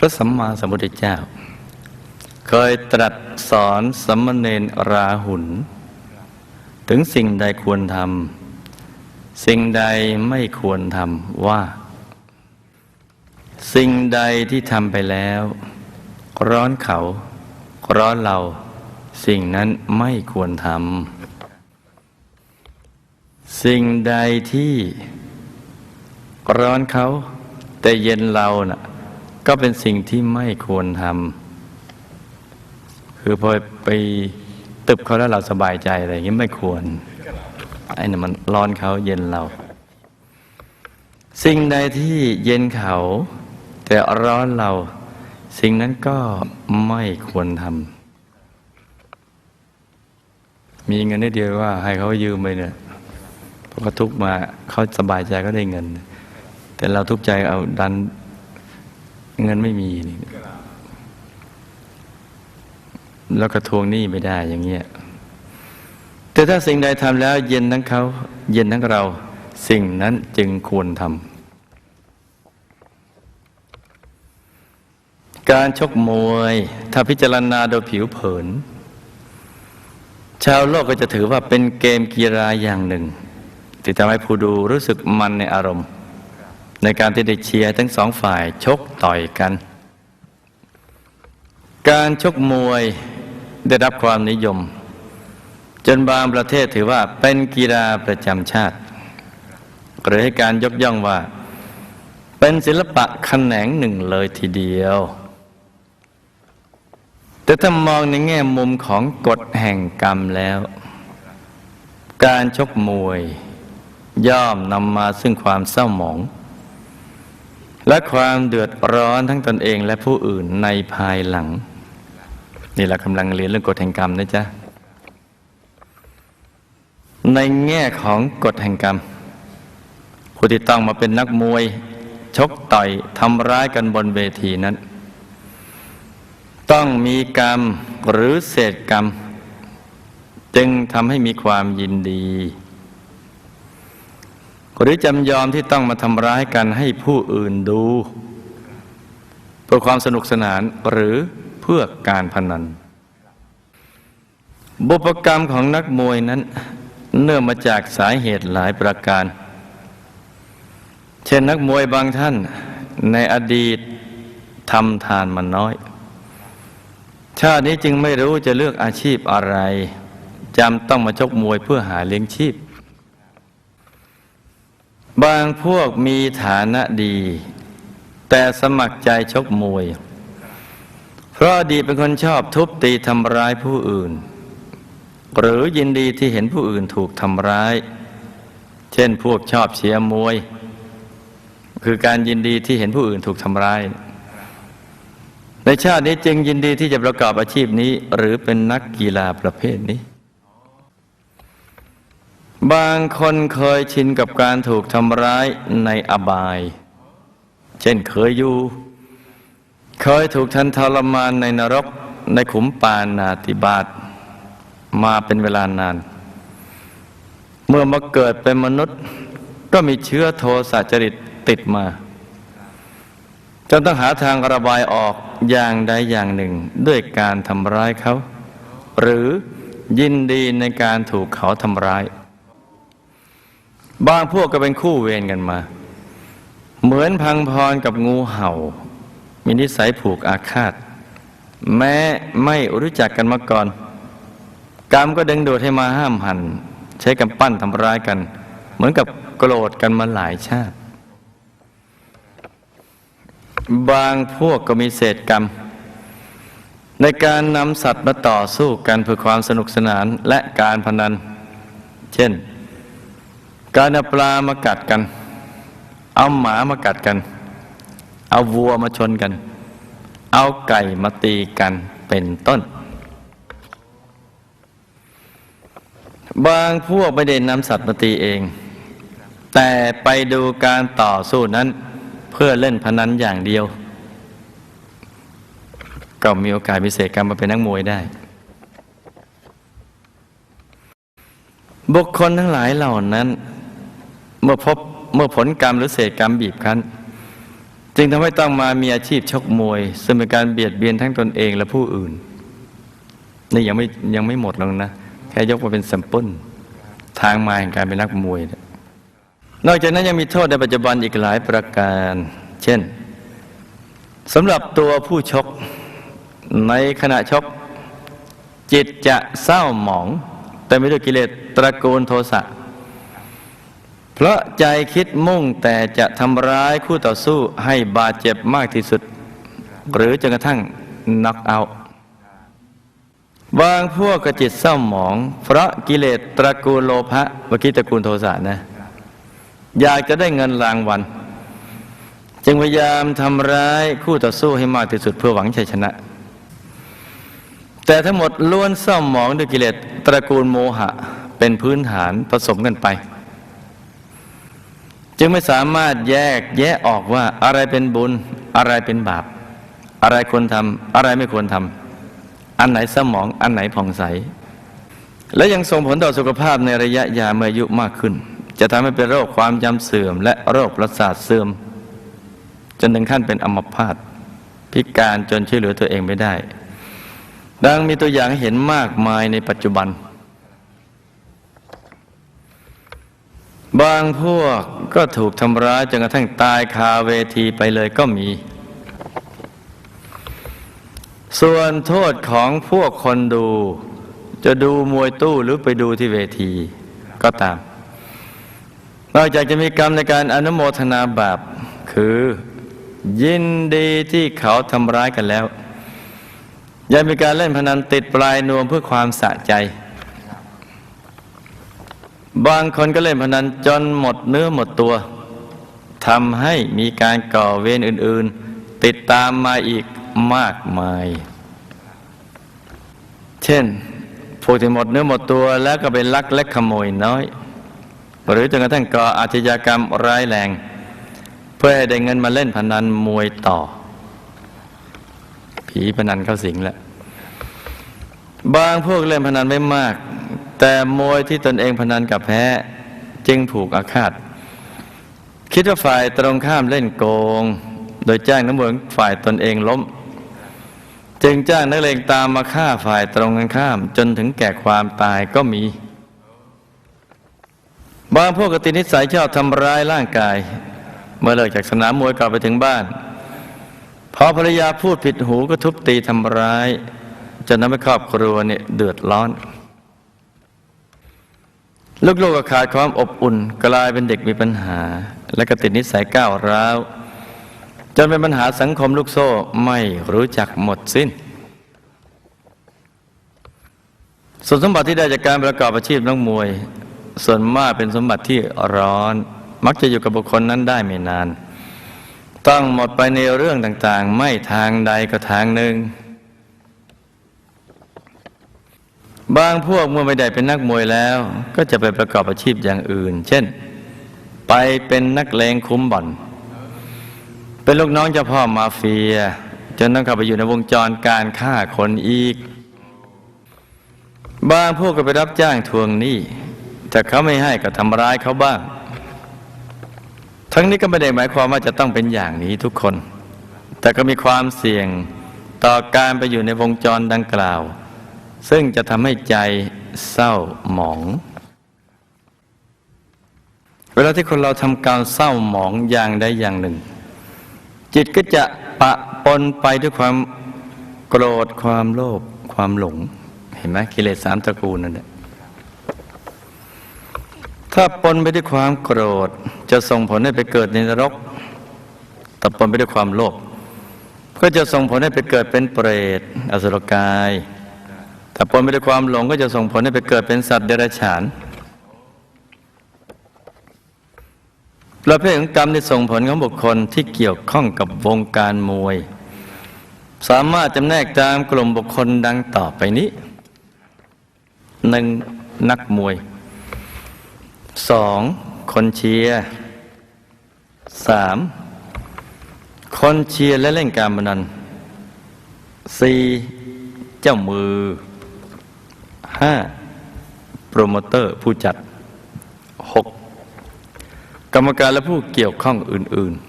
พระสัมมาสัมพุทธเจ้า เคยตรัสสอนสมณเณรราหุลถึงสิ่งใดควรทำสิ่งใดไม่ควรทำว่า สิ่งใดที่ทำไปแล้ว ร้อนเขา ร้อนเรา สิ่งนั้นไม่ควรทำสิ่งใดที่ร้อนเขาแต่เย็นเราน่ะ ก็เป็นสิ่งที่ไม่ควรทำคือพอไปตึบเขาแล้วเราสบายใจอะไรอย่างนี้ไม่ควรไอ้นี่มันร้อนเขาเย็นเรา สิ่งใดที่เย็นเขา แต่ร้อนเรา สิ่งนั้นก็ไม่ควรทำมีเงินนิดเดียวว่า ให้เขายืมไปเนี่ยพอเขาทุกมาเขาสบายใจก็ได้เงิน แต่เราทุกใจเอาดัน เงินไม่มีนี่แล้วก็ทวงหนี้ไม่ได้อย่างเงี้ยแต่ถ้าสิ่งใดทำแล้ว เย็นทั้งเขา เย็นทั้งเรา สิ่งนั้นจึงควรทำการชกมวย ถ้าพิจารณาโดยผิวเผิน ชาวโลกก็จะถือว่าเป็นเกมกีฬาอย่างหนึ่งที่ทำให้ผู้ดูรู้สึกมันในอารมณ์ ในการที่ได้เชียร์ทั้งสองฝ่ายชกต่อยกัน การชกมวยได้รับความนิยม จนบางประเทศถือว่าเป็นกีฬาประจำชาติ หรือให้การยกย่องว่า เป็นศิลปะแขนงหนึ่งเลยทีเดียว แต่ถ้ามองในแง่มุมของกฎแห่งกรรมแล้ว การชกมวยย่อมนำมาซึ่งความเศร้าหมอง และความเดือดร้อนทั้งตนเองและผู้อื่นในภายหลัง นี่เรากำลังเรียนเรื่องกฎแห่งกรรมนะจ๊ะ ในแง่ของกฎแห่งกรรม ผู้ที่ต้องมาเป็นนักมวย ชกต่อยทำร้ายกันบนเวทีนั้น ต้องมีกรรมหรือเศษกรรม จึงทำให้มีความยินดี หรือจำยอมที่ต้องมาทำร้ายกันให้ผู้อื่นดู เพื่อความสนุกสนานหรือเพื่อการพนัน บุพกรรมของนักมวยนั้น เนื่องมาจากสาเหตุหลายประการ เช่นนักมวยบางท่านในอดีตทำทานมาน้อย ชาตินี้จึงไม่รู้จะเลือกอาชีพอะไรจำต้องมาชกมวยเพื่อหาเลี้ยงชีพ บางพวกมีฐานะดี แต่สมัครใจชกมวย เพราะดีเป็นคนชอบทุบตีทำร้ายผู้อื่น หรือยินดีที่เห็นผู้อื่นถูกทำร้าย เช่นพวกชอบเชียร์มวย คือการยินดีที่เห็นผู้อื่นถูกทำร้าย ในชาตินี้จึงยินดีที่จะประกอบอาชีพนี้ หรือเป็นนักกีฬาประเภทนี้ บางคนเคยชินกับการถูกทำร้ายในอบาย เช่นเคยอยู่ เคยถูกทันทรมานในนรกในขุมปานาติบาตมาเป็นเวลานาน เมื่อมาเกิดเป็นมนุษย์ ก็มีเชื้อโทสะจริตติดมาจนต้องหาทางระบายออกอย่างใดอย่างหนึ่งด้วยการทำร้ายเขา หรือยินดีในการถูกเขาทำร้าย บางพวกก็เป็นคู่เวรกันมา เหมือนพังพรกับงูเห่า มีนิสัยผูกอาฆาต แม้ไม่รู้จักกันมาก่อน กรรมก็ดึงดูดให้มาห้ามหัน ใช้กำปั้นทำร้ายกัน เหมือนกับโกรธกันมาหลายชาติ บางพวกก็มีเศษกรรม ในการนำสัตว์มาต่อสู้กันเพื่อความสนุกสนานและการพนัน เช่น การเอาปลามากัดกัน เอาหมามากัดกัน เอาวัวมาชนกัน เอาไก่มาตีกันเป็นต้น บางพวกไม่ได้นำสัตว์มาตีเอง แต่ไปดูการต่อสู้นั้น เพื่อเล่นพนันอย่างเดียว ก็มีโอกาสพิเศษการมาเป็นนักมวยได้บุคคลทั้งหลายเหล่านั้น มื่อพบเมื่อผลกรรมหรือเศษกรรมบีบคั้น จึงทำให้ต้องมามีอาชีพชกมวย ซึ่งเป็นการเบียดเบียนทั้งตนเองและผู้อื่น นี่ยังไม่ยังไม่หมดหรอกนะ แค่ยกมาเป็นแซมเปิลทางมาแห่งการเป็นนักมวยเนี่ยนอกจากนั้นยังมีโทษในปัจจุบันอีกหลายประการ เช่นสำหรับตัวผู้ชกในขณะชก จิตจะเศร้าหมอง แต่ไม่ด้วยกิเลสตระกูลโทสะ เพราะใจคิดมุ่งแต่จะทำร้ายคู่ต่อสู้ให้บาดเจ็บมากที่สุด หรือจนกระทั่งน็อกเอาท์บางพวกกระจิตเศร้าหมอง เพราะกิเลสตระกูลโลภะเมื่อกี้ตระกูลโทสะนะ อยากจะได้เงินรางวัล จึงพยายามทำร้ายคู่ต่อสู้ให้มากที่สุดเพื่อหวังชัยชนะ แต่ทั้งหมดล้วนเศร้าหมองด้วยกิเลสตระกูลโมหะ เป็นพื้นฐานผสมกันไป จึงไม่สามารถแยกแยะออกว่าอะไรเป็นบุญ อะไรเป็นบาป อะไรควรทำอะไรไม่ควรทำอันไหนสมองอันไหนผ่องใส และยังส่งผลต่อสุขภาพในระยะยาวเมื่ออายุมากขึ้น จะทำให้เป็นโรคความจำเสื่อม และโรคประสาทเสื่อม จนถึงขั้นเป็นอัมพาตพิการจนช่วยเหลือตัวเองไม่ได้ ดังมีตัวอย่างเห็นมากมายในปัจจุบัน บางพวกก็ถูกทำร้ายจนกระทั่งตายคาเวทีไปเลยก็มี ส่วนโทษของพวกคนดู จะดูมวยตู้หรือไปดูที่เวทีก็ตามนอกจากจะมีกรรมในการอนุโมทนาบาปคือ ยินดีที่เขาทำร้ายกันแล้ว ยังมีการเล่นพนันติดปลายนวมเพื่อความสะใจ บางคนก็เล่นพนันจนหมดเนื้อหมดตัวทำให้มีการก่อเวรอื่น ๆ ติดตามมาอีกมากมาย เช่นพวกที่หมดเนื้อหมดตัวแล้วก็ไปลักเล็กขโมยน้อย หรือจนกระทั่งก่ออาชญากรรมร้ายแรง เพื่อให้ได้เงินมาเล่นพนันมวยต่อ ผีพนันเข้าสิงแล้ว บางพวกเล่นพนันไม่มาก แต่มวยที่ตนเองพนันกับแพ้จึงผูกอาฆาต คิดว่าฝ่ายตรงข้ามเล่นโกง โดยจ้างนักมวยฝ่ายตนเองล้ม จึงจ้างนักเลงตามมาฆ่าฝ่ายตรงกันข้าม จนถึงแก่ความตายก็มี บางพวกกตินิสัยชอบทำร้ายร่างกาย เมื่อเลิกจากสนามมวยกลับไปถึงบ้านพอภรรยาพูดผิดหูก็ทุบตีทำร้ายจนทำให้ครอบครัวเนี่ยเดือดร้อน ลูกๆก็ขาดความอบอุ่น กลายเป็นเด็กมีปัญหา และก็ติดนิสัยก้าวร้าวจนเป็นปัญหาสังคมลูกโซ่ไม่รู้จักหมดสิ้นส่วนสมบัติที่ได้จากการประกอบอาชีพนักมวย ส่วนมากเป็นสมบัติที่ร้อน มักจะอยู่กับบุคคลนั้นได้ไม่นาน ต้องหมดไปในเรื่องต่างๆ ไม่ทางใดก็ทางหนึ่ง บางพวกเมื่อไม่ได้เป็นนักมวยแล้ว ก็จะไปประกอบอาชีพอย่างอื่น เช่น ไปเป็นนักเลงคุ้มบ่อน เป็นลูกน้องเจ้าพ่อมาเฟีย จนต้องเข้าไปอยู่ในวงจรการฆ่าคนอีก บางพวกก็ไปรับจ้างทวงหนี้แต่เขาไม่ให้ก็ทำร้ายเขาบ้าง ทั้งนี้ก็ไม่ได้หมายความว่าจะต้องเป็นอย่างนี้ทุกคน แต่ก็มีความเสี่ยงต่อการไปอยู่ในวงจรดังกล่าว ซึ่งจะทำให้ใจเศร้าหมอง เวลาที่คนเราทำการเศร้าหมองอย่างใดอย่างหนึ่ง จิตก็จะปะปนไปด้วยความโกรธความโลภความหลง เห็นไหมกิเลสสามตระกูลนั่นแหละถ้าปนไปด้วยความโกรธจะส่งผลให้ไปเกิดในนรกถ้าปนไปด้วยความโลภก็จะส่งผลให้ไปเกิดเป็นเปรตอสุรกาย ถ้าปนไปด้วยความหลงก็จะส่งผลให้ไปเกิดเป็นสัตว์เดรัจฉานประเภทของกรรมที่ส่งผลของบุคคลที่เกี่ยวข้องกับวงการมวย สามารถจำแนกตามกลุ่มบุคคลดังต่อไปนี้หนึ่งนักมวยสองคนเชียร์สามคนเชียร์และเล่นการพนันสี่เจ้ามือ ห้าโปรโมเตอร์ผู้จัดหกกรรมการและผู้เกี่ยวข้องอื่น ๆ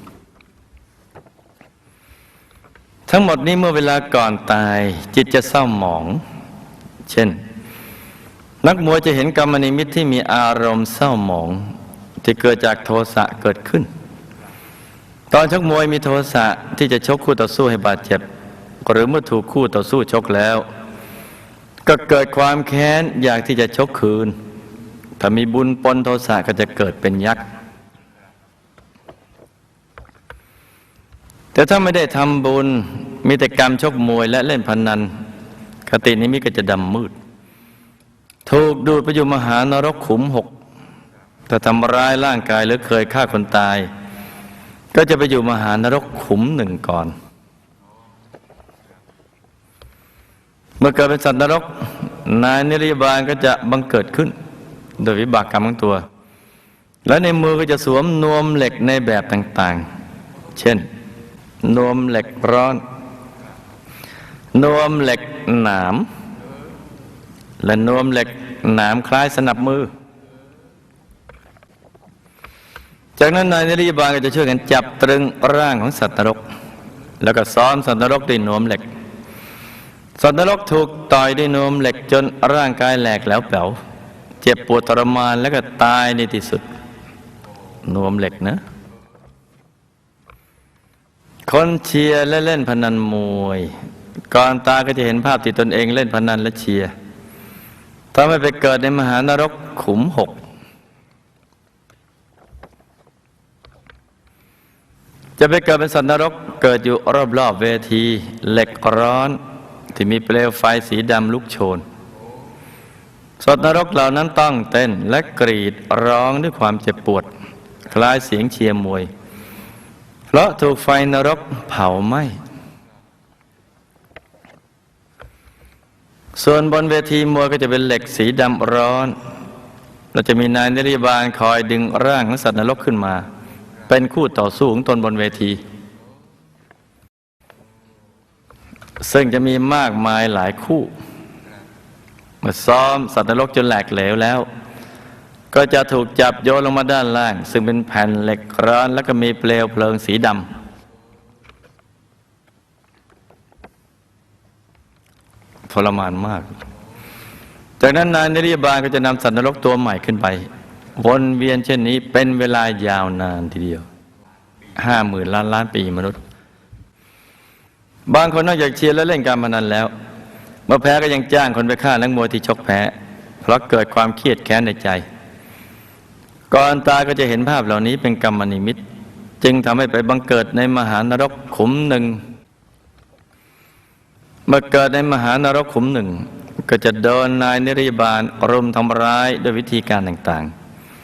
ทั้งหมดนี้เมื่อเวลาก่อนตายจิตจะเศร้าหมอง เช่น นักมวยจะเห็นกรรมนิมิตที่มีอารมณ์เศร้าหมองที่เกิดจากโทสะเกิดขึ้น ตอนชกมวยมีโทสะที่จะชกคู่ต่อสู้ให้บาดเจ็บ หรือเมื่อถูกคู่ต่อสู้ชกแล้ว ก็เกิดความแค้นอยากที่จะชกคืน ถ้ามีบุญปนโทสะก็จะเกิดเป็นยักษ์ แต่ถ้าไม่ได้ทำบุญมีแต่กรรมชกมวยและเล่นพนัน คตินี้มิก็จะดำมืด ถูกดูดไปอยู่มหานรกขุมหกถ้าทำร้ายร่างกายหรือเคยฆ่าคนตาย ก็จะไปอยู่มหานรกขุมหนึ่งก่อน เมื่อเกิดเป็นสัตว์นรก นายนิรยาบาลก็จะบังเกิดขึ้น โดยวิบากกรรมของตัว และในมือก็จะสวมนวมเหล็กในแบบต่างๆ เช่น นวมเหล็กร้อน นวมเหล็กหนาม และนวมเหล็กหนามคล้ายสนับมือ จากนั้นนายนิรยาบาลก็จะช่วยกันจับตรึงร่างของสัตว์นรก แล้วก็ซ้อมสัตว์นรกด้วยนวมเหล็ก สัตว์นรกถูกต่อยด้วยนมเหล็กจนร่างกายแหลกแล้วแป๋วเจ็บปวดทรมานแล้วก็ตายในที่สุดนวมเหล็กนะ คนเชียร์และเล่นพนันมวย ก่อนตาก็จะเห็นภาพที่ตนเองเล่นพนันและเชียร์ถ้าไม่ไปเกิดในมหานรกขุมหกจะไปเกิดเป็นสัตว์นรกเกิดอยู่รอบๆเวที เหล็กร้อน ที่มีเปลวไฟสีดำลุกโชนสัตว์นรกเหล่านั้นต้องเต้นและกรีดร้องด้วยความเจ็บปวด คล้ายเสียงเชียร์มวย เพราะถูกไฟนรกเผาไหม้ส่วนบนเวทีมวยก็จะเป็นเหล็กสีดำร้อน เราจะมีนายนิริบาลคอยดึงร่างของสัตว์นรกขึ้นมา เป็นคู่ต่อสู้ของตนบนเวที ซึ่งจะมีมากมายหลายคู่เมื่อซ้อมสัตว์นรกจนแหลกเหลวแล้ว ก็จะถูกจับโยนลงมาด้านล่าง ซึ่งเป็นแผ่นเหล็กร้อนแล้วก็มีเปลวเพลิงสีดำทรมานมาก จากนั้นนายนิริยาบาลก็จะนำสัตว์นรกตัวใหม่ขึ้นไป วนเวียนเช่นนี้เป็นเวลายาวนานทีเดียวห้าหมื่นล้านล้านปีมนุษย์ บางคนนอกจากเชียร์และเล่นการพนันแล้ว เมื่อแพ้ก็ยังจ้างคนไปฆ่านักมวยที่ชกแพ้ เพราะเกิดความเครียดแค้นในใจ ก่อนตาก็จะเห็นภาพเหล่านี้เป็นกรรมนิมิต จึงทำให้ไปบังเกิดในมหานรกขุมหนึ่งเมื่อเกิดในมหานรกขุมหนึ่ง ก็จะโดนนายนิรยบาลรุมทำร้ายด้วยวิธีการต่าง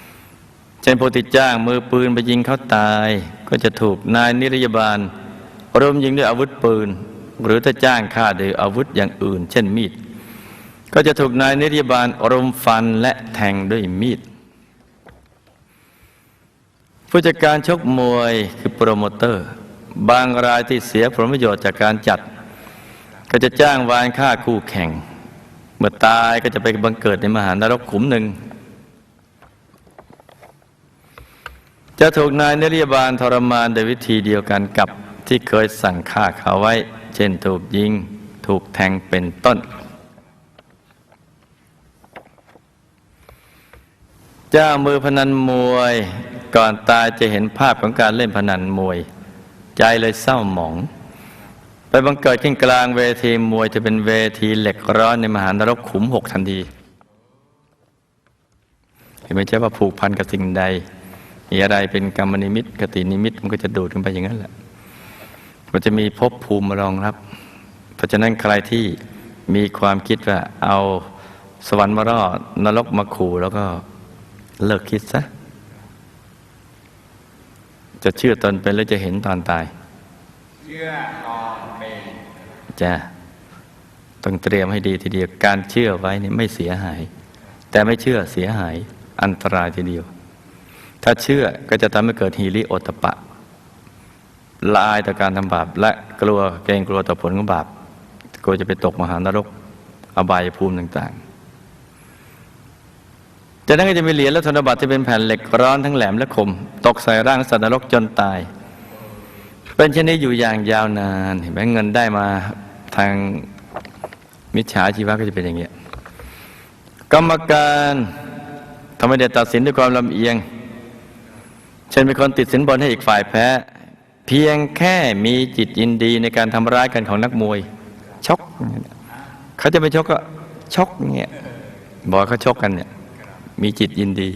ๆ เช่นผู้ที่จ้างมือปืนไปยิงเขาตาย ก็จะถูกนายนิรยบาล รุมยิงด้วยอาวุธปืน หรือถ้าจ้างฆ่าด้วยอาวุธอย่างอื่น เช่นมีด ก็จะถูกนายนิรยบาลรุมฟันและแทงด้วยมีด ผู้จัดการชกมวยคือโปรโมเตอร์ บางรายที่เสียผลประโยชน์จากการจัด ก็จะจ้างวานฆ่าคู่แข่ง เมื่อตายก็จะไปบังเกิดในมหานรกขุมหนึ่งจะถูกนายนิรยบาลทรมานโดยวิธีเดียวกันกับ ที่เคยสั่งฆ่าเขาไว้ เช่นถูกยิง ถูกแทงเป็นต้น เจ้ามือพนันมวย ก่อนตายจะเห็นภาพของการเล่นพนันมวย ใจเลยเศร้าหมอง ไปบังเกิดขึ้นกลางเวทีมวยจะเป็นเวทีเหล็กร้อนในมหานรกขุมหกทันทีเห็นไหมเจ้าว่าผูกพันกับสิ่งใดมีอะไรเป็นกรรมนิมิตกตินิมิตมันก็จะดูดขึ้นไปอย่างนั้นแหละ มันจะมีภพภูมิมารองรับ เพราะฉะนั้นใครที่มีความคิดว่าเอาสวรรค์มาล่อนรกมาขู่แล้วก็เลิกคิดซะ จะเชื่อตอนเป็นหรือจะเห็นตอนตาย เชื่อตอนเป็นจะต้องเตรียมให้ดีทีเดียว การเชื่อไว้นี่ไม่เสียหาย แต่ไม่เชื่อเสียหายอันตรายทีเดียว ถ้าเชื่อก็จะทำให้เกิดฮีริโอตตปะ ละอายต่อการทำบาปและกลัวเกรงกลัวต่อผลของบาปกลัวจะไปตกมหานรก อบายภูมิต่างๆจากนั้นก็จะมีเหรียญและธนบัตรที่เป็นแผ่นเหล็กร้อนทั้งแหลมและคม ตกใส่ร่างสัตว์นรกจนตาย เป็นเช่นนี้อยู่อย่างยาวนานเห็นไหมเงินได้มาทางมิจฉาชีวะก็จะเป็นอย่างเงี้ยกรรมการทำไมเด็ดตัดสินด้วยความลำเอียง เช่นเป็นคนติดสินบนให้อีกฝ่ายแพ้ เพียงแค่มีจิตยินดีในการทำร้ายกันของนักมวยชกเขาจะไปชกก็ชกเงี้ยบอกเขาชกกันเนี่ยมีจิตยินดี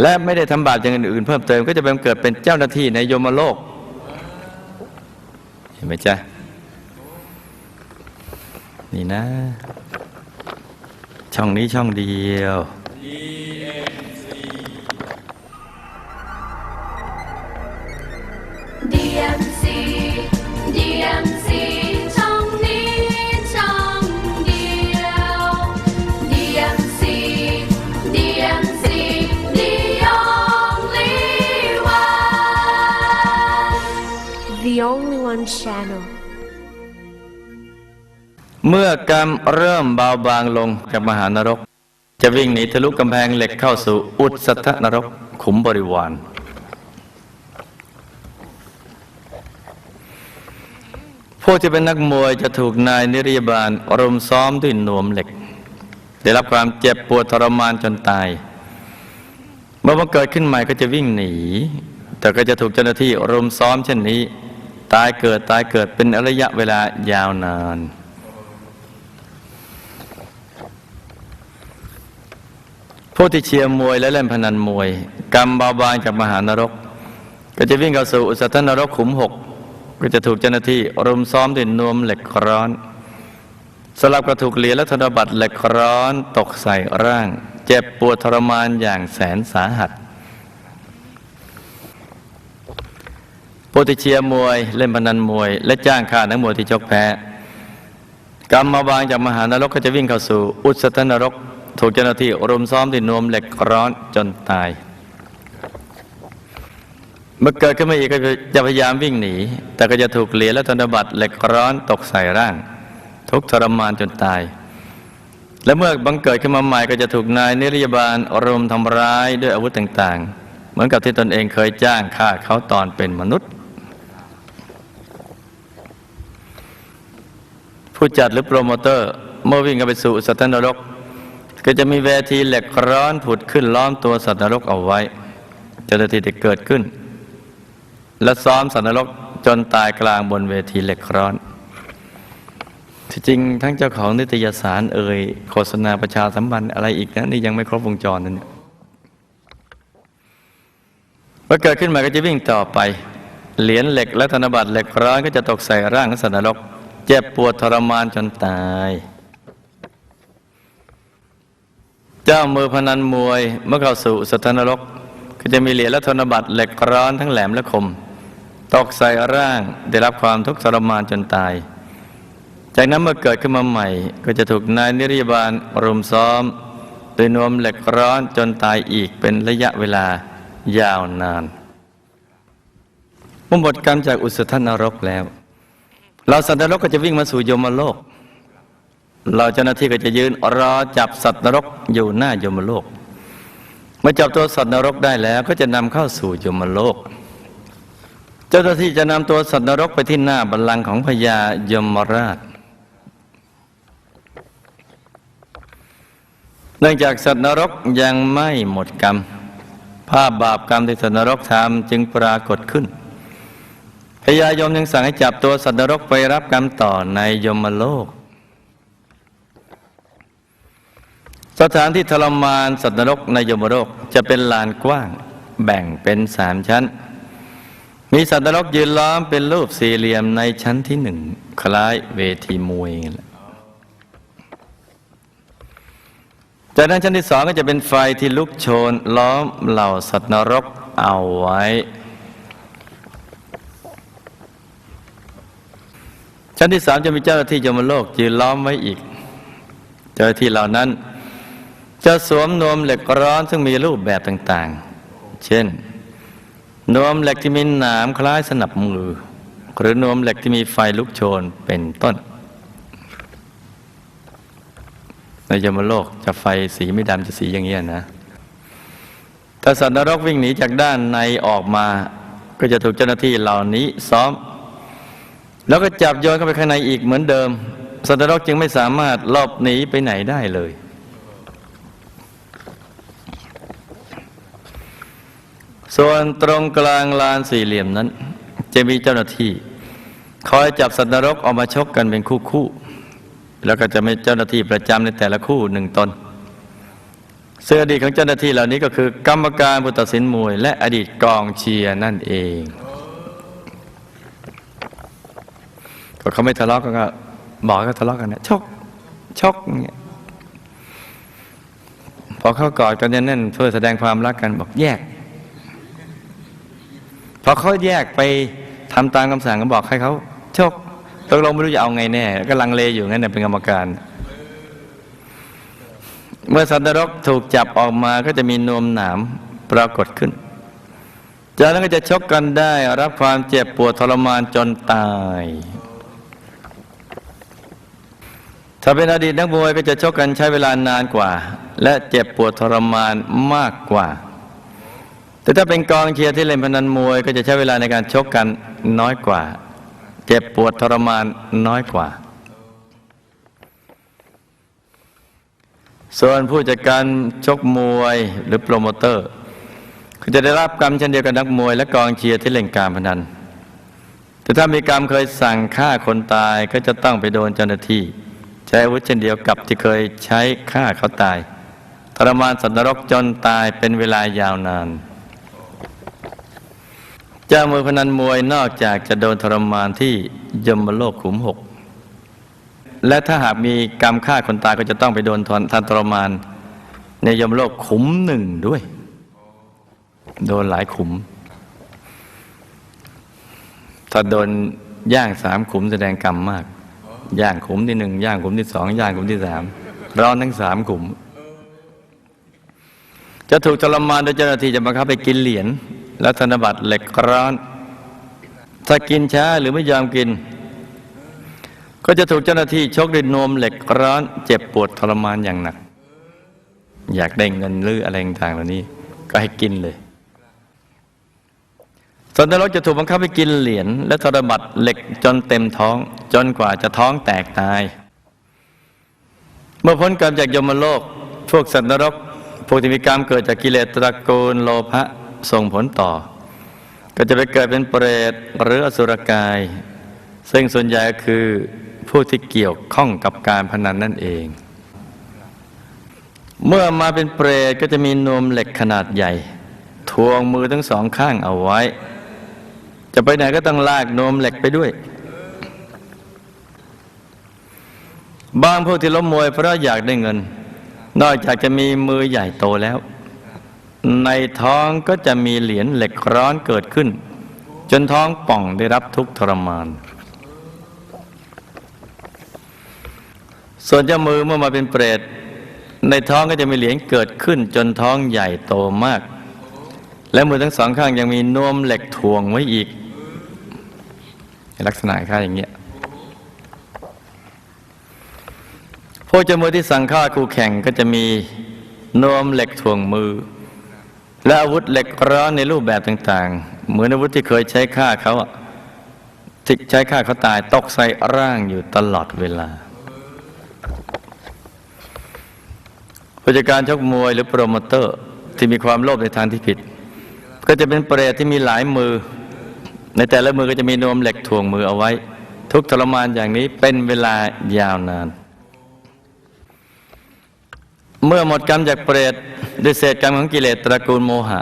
และไม่ได้ทำบาปอย่างอื่น เพิ่มเติมก็จะเป็นเกิดเป็นเจ้าหน้าที่ในโยมโลก เห็นไหมจ๊ะ นี่นะ ช่องนี้ช่องเดียว Channel. เมื่อกรรมเริ่มเบาบางลงจากมหานรก จะวิ่งหนีทะลุกำแพงเหล็กเข้าสู่อุตสทนรกขุมบริวาร ผู้ที่เป็นนักมวยจะถูกนายนิรยาบาลรุมซ้อมด้วยนวมเหล็ก ได้รับความเจ็บปวดทรมานจนตาย เมื่อมันเกิดขึ้นใหม่ก็จะวิ่งหนี แต่ก็จะถูกเจ้าหน้าที่รุมซ้อมเช่นนี้ ตายเกิดตายเกิดเป็นระยะเวลายาวนาน ผู้ที่เชียร์มวยและเล่นพนันมวย กรรมเบาบางจากมหานรก ก็จะวิ่งเข้าสู่อุตสาหนรกขุมหกก็จะถูกเจ้าหน้าที่รุมซ้อมด้วยนวมเหล็กร้อนสลับกับถูกเหรียญและธนบัตรเหล็กร้อนตกใส่ร่าง เจ็บปวดทรมานอย่างแสนสาหัส ผู้ที่เชียมวย เล่นพนันมวย และจ้างฆ่านักมวยที่ชกแพ้ กรรมมาบางจากมหานรกก็จะวิ่งเข้าสู่ อุสตนรก ถูกเจ้าหน้าที่รุมซ้อมด้วยนวมเหล็กร้อนจนตาย เมื่อเกิดขึ้นมาอีกก็จะพยายามวิ่งหนี แต่ก็จะถูกเหรียญและธนบัตรเหล็กร้อนตกใส่ร่าง ทุกทรมานจนตาย และเมื่อบังเกิดขึ้นมาใหม่ก็จะถูกนายนิรยาบาลรุมทำร้ายด้วยอาวุธต่างๆ เหมือนกับที่ตนเองเคยจ้างฆ่าเขาตอนเป็นมนุษย์ ผู้จัดหรือโปรโมเตอร์ เมื่อวิ่งกันไปสู่สัตว์นรก ก็จะมีเวทีเหล็กร้อนผุดขึ้นล้อมตัวสัตว์นรกเอาไว้เจ้าหน้าที่ได้เกิดขึ้น และซ้อมสัตว์นรกจนตายกลางบนเวทีเหล็กร้อนที่จริงทั้งเจ้าของนิตยสารเอ่ยโฆษณาประชาสัมพันธ์อะไรอีกนะนี่ยังไม่ครบวงจรนั่นเนี่ยเมื่อเกิดขึ้นมาก็จะวิ่งต่อไป เหรียญเหล็กและธนบัตรเหล็กร้อนก็จะตกใส่ร่างของสัตว์นรก เจ็บปวดทรมานจนตาย เจ้ามือพนันมวย เมื่อเข้าสู่สัตว์นรก ก็จะมีเหรียญและธนบัตรเหล็กร้อนทั้งแหลมและคม ตกใส่ร่างได้รับความทุกข์ทรมานจนตาย จากนั้นเมื่อเกิดขึ้นมาใหม่ ก็จะถูกนายนิรยาบาลรุมซ้อมโดยนวมเหล็กร้อนจนตายอีกเป็นระยะเวลายาวนานเมื่อหมดกรรมจากอุสธนรกแล้ว เราสัตว์นรกก็จะวิ่งมาสู่ยมโลก เราเจ้าหน้าที่ก็จะยืนรอจับสัตว์นรกอยู่หน้ายมโลก เมื่อจับตัวสัตว์นรกได้แล้วก็จะนำเข้าสู่ยมโลก เจ้าหน้าที่จะนำตัวสัตว์นรกไปที่หน้าบัลลังก์ของพญายมราช เนื่องจากสัตว์นรกยังไม่หมดกรรม ภาพบาปกรรมที่สัตว์นรกทำจึงปรากฏขึ้น พญายมยังสั่งให้จับตัวสัตว์นรกไปรับกรรมต่อในยมโลก สถานที่ทรมานสัตว์นรกในยมโลกจะเป็นลานกว้างแบ่งเป็นสามชั้น มีสัตว์นรกยืนล้อมเป็นรูปสี่เหลี่ยมในชั้นที่หนึ่งคล้ายเวทีมวยแหละจากนั้นชั้นที่สองก็จะเป็นไฟที่ลุกโชนล้อมเหล่าสัตว์นรกเอาไว้ ชั้นที่สามจะมีเจ้าหน้าที่ยมโลกยืนล้อมไว้อีก เจ้าหน้าที่เหล่านั้น จะสวมนวมเหล็กร้อนซึ่งมีรูปแบบต่างๆ เช่น นวมเหล็กที่มีหนามคล้ายสนับมือ หรือนวมเหล็กที่มีไฟลุกโชนเป็นต้น ในยมโลกจะไฟสีไม่ดำจะสีอย่างเงี้ยนะถ้าสัตว์นรกวิ่งหนีจากด้านในออกมา ก็ก็จะถูกเจ้าหน้าที่เหล่านี้ซ้อม แล้วก็จับโยนเข้าไปข้างในอีกเหมือนเดิม สัตว์นรกจึงไม่สามารถหลบหนีไปไหนได้เลย ส่วนตรงกลางลานสี่เหลี่ยมนั้น จะมีเจ้าหน้าที่ คอยจับสัตว์นรกออกมาชกกันเป็นคู่คู่ๆแล้วก็จะมีเจ้าหน้าที่ประจำในแต่ละคู่หนึ่งตนเสื้ออดีตของเจ้าหน้าที่เหล่านี้ก็คือกรรมการผู้ตัดสินมวย และอดีตกองเชียร์นั่นเอง ก็เขาไม่ทะเลาะกันก็บอกให้เขาทะเลาะกันนะชกชกเงี้ยพอเขากอดกันแน่นเพื่อแสดงความรักกันบอกแยก พอเขาแยกไปทำตามคำสั่งก็บอกให้เขาชกตกลงไม่รู้จะเอาไงแน่ก็ลังเลอยู่งั้นเป็นกรรมการ เมื่อสัตรกถูกจับออกมาก็จะมีนวมหนามปรากฏขึ้น จากนั้นก็จะชกกันได้รับความเจ็บปวดทรมานจนตาย ถ้าเป็นอดีตนักมวยก็จะชกกันใช้เวลานานกว่า และเจ็บปวดทรมานมากกว่า แต่ถ้าเป็นกองเชียร์ที่เล่นพนันมวยก็จะใช้เวลาในการชกกันน้อยกว่า เจ็บปวดทรมานน้อยกว่า ส่วนผู้จัดการชกมวยหรือโปรโมเตอร์ ก็จะได้รับกรรมเช่นเดียวกับนักมวยและกองเชียร์ที่เล่นการพนันแต่ถ้ามีกรรมเคยสั่งฆ่าคนตายก็จะต้องไปโดนเจ้าหน้าที่ ใช้อาวุธเช่นเดียวกับที่เคยใช้ฆ่าเขาตาย ทรมานสัตว์นรกจนตายเป็นเวลายาวนาน เจ้ามือพนันมวยนอกจากจะโดนทรมานที่ยมโลกขุมหก และถ้าหากมีกรรมฆ่าคนตายก็จะต้องไปโดนทันทรมาน ในยมโลกขุมหนึ่งด้วย โดนหลายขุม ถ้าโดนย่างสามขุมแสดงกรรมมาก ย่างขุมที่หนึ่งย่างขุมที่สองย่างขุมที่สามร้อนทั้งสามขุม จะถูกทรมานโดยเจ้าหน้าที่จะบังคับให้กินเหรียญและธนบัตรเหล็กร้อน ถ้ากินช้าหรือไม่ยอมกิน ก็จะถูกเจ้าหน้าที่ชกด้วยนมเหล็กร้อน เจ็บปวดทรมานอย่างหนัก อยากได้เงินหรืออะไรต่างเหล่านี้ ก็ให้กินเลย สันนรกจะถูกบังคับให้กินเหรียญและธนบัตเหล็กจนเต็มท้องจนกว่าจะท้องแตกตาย เมื่อพ้นกรรมจากยมโลก พวกสัตว์นรกพวกที่มีกรรมเกิดจากกิเลสตระกูลโลภะส่งผลต่อ ก็จะไปเกิดเป็นเปรตหรืออสุรกาย ซึ่งส่วนใหญ่คือผู้ที่เกี่ยวข้องกับการพนันนั่นเอง เมื่อมาเป็นเปรตก็จะมีนวมเหล็กขนาดใหญ่ ทวงมือทั้งสองข้างเอาไว้ จะไปไหนก็ต้องลากนมเหล็กไปด้วย บางพวกที่ล้มมวยเพราะอยากได้เงิน นอกจากจะมีมือใหญ่โตแล้ว ในท้องก็จะมีเหรียญเหล็กร้อนเกิดขึ้น จนท้องป่องได้รับทุกทรมาน ส่วนเจ้ามือเมื่อมาเป็นเปรตในท้องก็จะมีเหรียญเกิดขึ้น จนท้องใหญ่โตมาก และมือทั้งสองข้างยังมีนวมเหล็กถ่วงไว้อีก ลักษณะค่าอย่างเงี้ยพวกเจ้ามือที่สั่งฆ่าคู่แข่งก็จะมีนวมเหล็กถ่วงมือ และอาวุธเหล็กร้อนในรูปแบบต่างๆ เหมือนอาวุธที่เคยใช้ฆ่าเขาอะที่ใช้ฆ่าเขาตายตกใส่ร่างอยู่ตลอดเวลาผู้จัดการชกมวยหรือโปรโมเตอร์ที่มีความโลภในทางที่ผิด ก็จะเป็นเปรตที่มีหลายมือ ในแต่ละมือก็จะมีนวมเหล็กถ่วงมือเอาไว้ ทุกทรมานอย่างนี้เป็นเวลายาวนาน เมื่อหมดกรรมจากเปรตด้วยเศษกรรมของกิเลสตระกูลโมหะ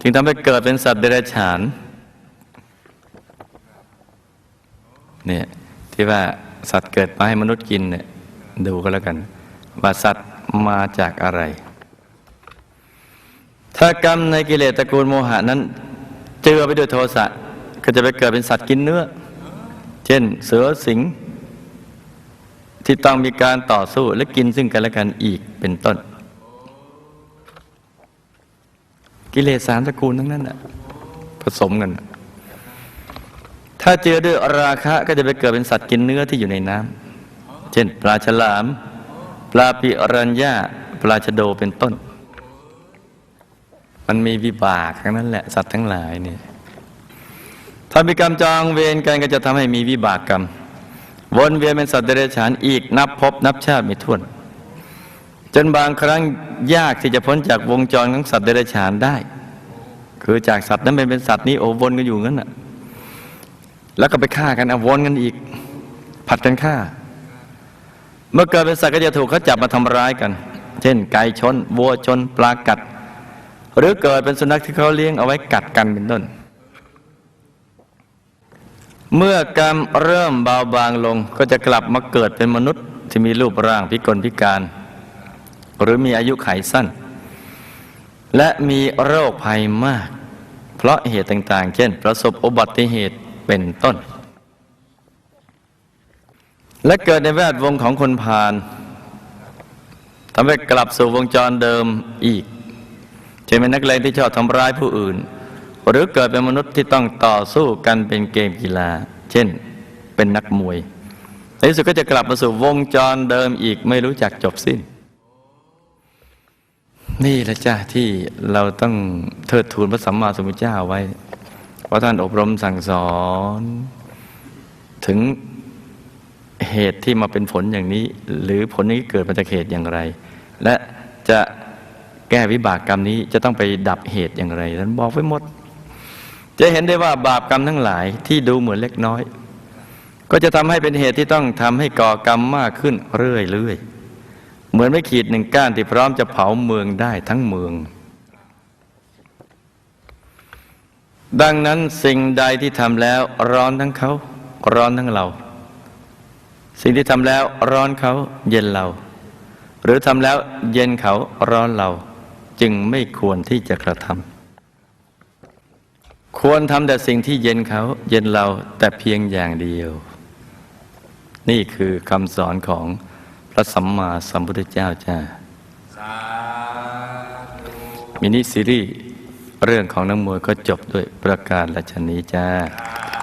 จึงทำให้เกิดเป็นสัตว์เดรัจฉานเนี่ยที่ว่าสัตว์เกิดมาให้มนุษย์กินเนี่ยดูก็แล้วกัน ว่าสัตว์มาจากอะไร ถ้ากรรมในกิเลสตระกูลโมหะนั้น เจือไปด้วยโทสะ ก็จะไปเกิดเป็นสัตว์กินเนื้อ เช่นเสือสิงห์ที่ต้องมีการต่อสู้และกินซึ่งกันและกันอีกเป็นต้น กิเลสสามตระกูลทั้งนั้นน่ะผสมกัน ถ้าเจอด้วยราคะก็จะไปเกิดเป็นสัตว์กินเนื้อที่อยู่ในน้ำเช่น ปลาฉลาม ปลาปิรัญญาปลาชะโดเป็นต้น มันมีวิบากทั้งนั้นแหละสัตว์ทั้งหลายเนี่ย ถ้ามีกรรมจองเวรกันก็จะทำให้มีวิบากกรรม วนเวียนเป็นสัตว์เดรัจฉานอีกนับพบนับชาติไม่ถ้วน จนบางครั้งยากที่จะพ้นจากวงจรของสัตว์เดรัจฉานได้ คือจากสัตว์นั้นเป็นเป็นสัตว์นี้โอวนกันอยู่งั้นน่ะแล้วก็ไปฆ่ากันอวนกันอีก ผัดกันฆ่า เมื่อเกิดเป็นสัตว์ก็จะถูกเขาจับมาทำร้ายกัน เช่น ไก่ชนวัวชนปลากัด หรือเกิดเป็นสุนัขที่เขาเลี้ยงเอาไว้กัดกันเป็นต้น เมื่อกรรมเริ่มเบาบางลงก็จะกลับมาเกิดเป็นมนุษย์ที่มีรูปร่างพิกลพิการ หรือมีอายุขัยสั้น และมีโรคภัยมาก เพราะเหตุต่างๆ เช่น ประสบอุบัติเหตุเป็นต้น และเกิดในแวดวงของคนพาลทำให้กลับสู่วงจรเดิมอีกเช่นเป็นนักเลงที่ชอบทำร้ายผู้อื่น หรือเกิดเป็นมนุษย์ที่ต้องต่อสู้กันเป็นเกมกีฬา เช่น เป็นนักมวย ในที่สุดก็จะกลับมาสู่วงจรเดิมอีกไม่รู้จักจบสิ้น นี่แหละจ้าที่เราต้องเทิดทูนพระสัมมาสัมพุทธเจ้าไว้ เพราะท่านอบรมสั่งสอน ถึงเหตุที่มาเป็นผลอย่างนี้ หรือผลนี้เกิดมาจากเหตุอย่างไร และจะแก้วิบากกรรมนี้จะต้องไปดับเหตุอย่างไรท่านบอกไว้หมด จะเห็นได้ว่าบาปกรรมทั้งหลายที่ดูเหมือนเล็กน้อย ก็จะทำให้เป็นเหตุที่ต้องทำให้ก่อกรรมมากขึ้นเรื่อยๆ เหมือนไม่ขีดหนึ่งก้านที่พร้อมจะเผาเมืองได้ทั้งเมือง ดังนั้นสิ่งใดที่ทำแล้วร้อนทั้งเขาร้อนทั้งเรา สิ่งที่ทำแล้วร้อนเขาเย็นเรา หรือทำแล้วเย็นเขาร้อนเราจึงไม่ควรที่จะกระทำ ควรทำแต่สิ่งที่เย็นเขา เย็นเราแต่เพียงอย่างเดียว นี่คือคำสอนของพระสัมมาสัมพุทธเจ้าจ้ามินิซีรีส์เรื่องของนักมวยก็จบด้วยประการละชนี้จ้าา